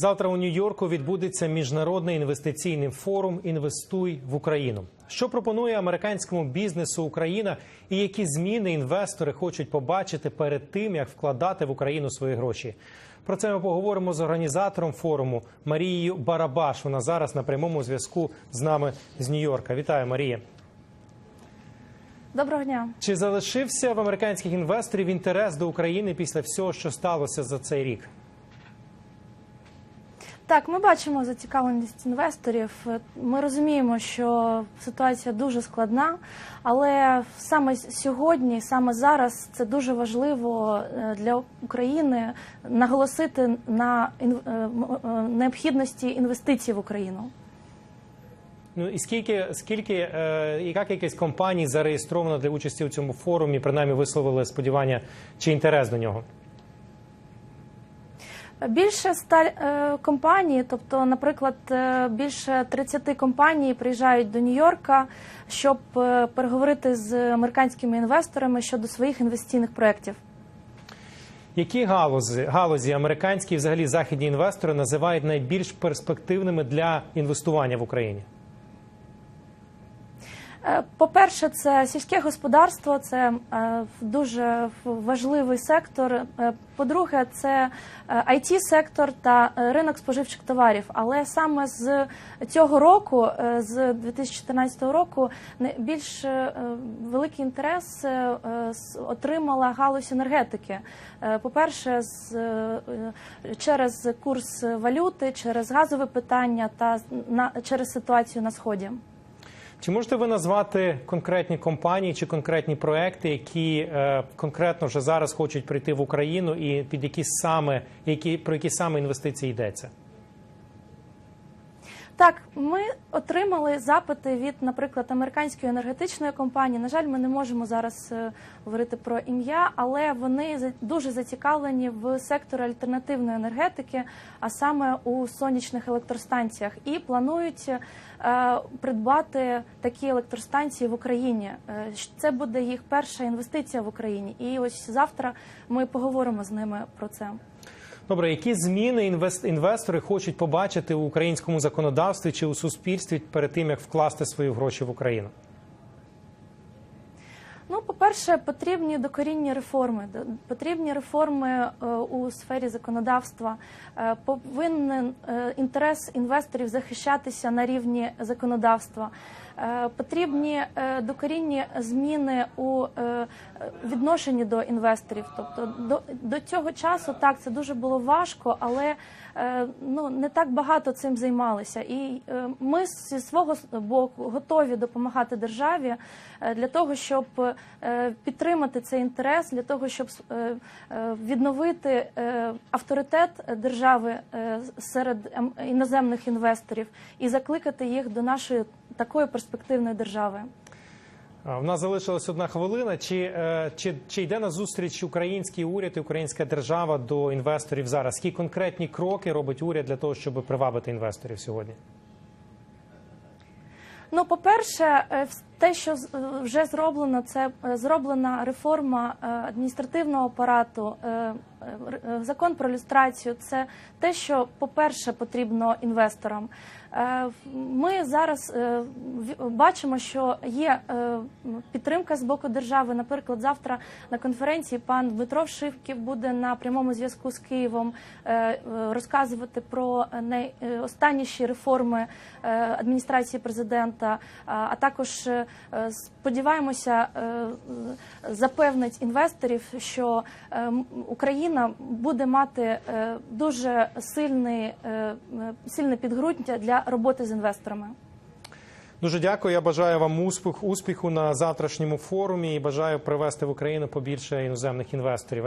Завтра у Нью-Йорку відбудеться міжнародний інвестиційний форум Інвестуй в Україну. Що пропонує американському бізнесу Україна і які зміни інвестори хочуть побачити перед тим, як вкладати в Україну свої гроші? Про це ми поговоримо з організатором форуму Марією Барабаш. Вона зараз на прямому зв'язку з нами з Нью-Йорка. Вітаю, Марія. Доброго дня. Чи залишився в американських інвесторів інтерес до України після всього, що сталося за цей рік? Так, ми бачимо зацікавленість інвесторів. Ми розуміємо, що ситуація дуже складна, але саме сьогодні, саме зараз, це дуже важливо е, для України наголосити на е, е, необхідності інвестицій в Україну. Ну і скільки скільки е, яка кількість компаній зареєстровано для участі у цьому форумі? Принаймні висловили сподівання чи інтерес до нього? Більше ста е, компаній, тобто, наприклад, е, більше 30 компаній приїжджають до Нью-Йорка, щоб е, переговорити з американськими інвесторами щодо своїх інвестиційних проєктів. Які галузі галузі американські і взагалі західні інвестори називають найбільш перспективними для інвестування в Україні? Е, По-перше, це сільське господарство, це е, дуже важливий сектор. Е, По-друге, це it сектор та ринок споживчих товарів. Але саме з цього року, з 2014 року, більш великий інтерес отримала галузь енергетики. По-перше, через курс валюти, через газове питання та через ситуацію на сході. Чи можете ви назвати конкретні компанії чи конкретні проекти, які е, конкретно вже зараз хочуть прийти в Україну, і під які саме які про які саме інвестиції йдеться? Так, ми отримали запити від, наприклад, американської енергетичної компанії. На жаль, ми не можемо зараз е, говорити про ім'я, але вони дуже зацікавлені в секторі альтернативної енергетики, а саме у сонячних електростанціях, і планують е, придбати такі електростанції в Україні. Е, Це буде їх перша інвестиція в Україні. І ось завтра ми поговоримо з ними про це. Добре, які зміни інвест... інвестори хочуть побачити у українському законодавстві чи у суспільстві перед тим, як вкласти свої гроші в Україну? Ну, по-перше, потрібні докорінні реформи. Потрібні реформи е, у сфері законодавства. Е, Повинен е, інтерес інвесторів захищатися на рівні законодавства. Потрібні докорінні зміни у відношенні до інвесторів. Тобто до, до цього часу так це дуже було важко, але ну не так багато цим займалися. І ми зі свого боку готові допомагати державі для того, щоб підтримати цей інтерес, для того, щоб е, е, відновити е, авторитет держави е, серед ем, іноземних інвесторів і закликати їх до нашої такої перспективної держави. В нас залишилась одна хвилина. Чи, е, чи, чи йде на зустріч український уряд і українська держава до інвесторів зараз? Які конкретні кроки робить уряд для того, щоб привабити інвесторів сьогодні? Ну, по-перше, е, вс- те, що е, вже зроблено, це е, зроблена реформа е, адміністративного апарату, закон про люстрацію. Це те, що, по-перше, потрібно інвесторам. Ми зараз бачимо, що є підтримка з боку держави. Наприклад, завтра на конференції пан Дмитро Шивків буде на прямому зв'язку з Києвом розказувати про найостанніші реформи адміністрації президента. А також сподіваємося, е, е, запевнить інвесторів, що е, Україна буде мати е, дуже е, е, сильне підґрунтя для роботи з інвесторами. Дуже дякую. Я бажаю вам успіх, успіху на завтрашньому форумі і бажаю привести в Україну побільше іноземних інвесторів.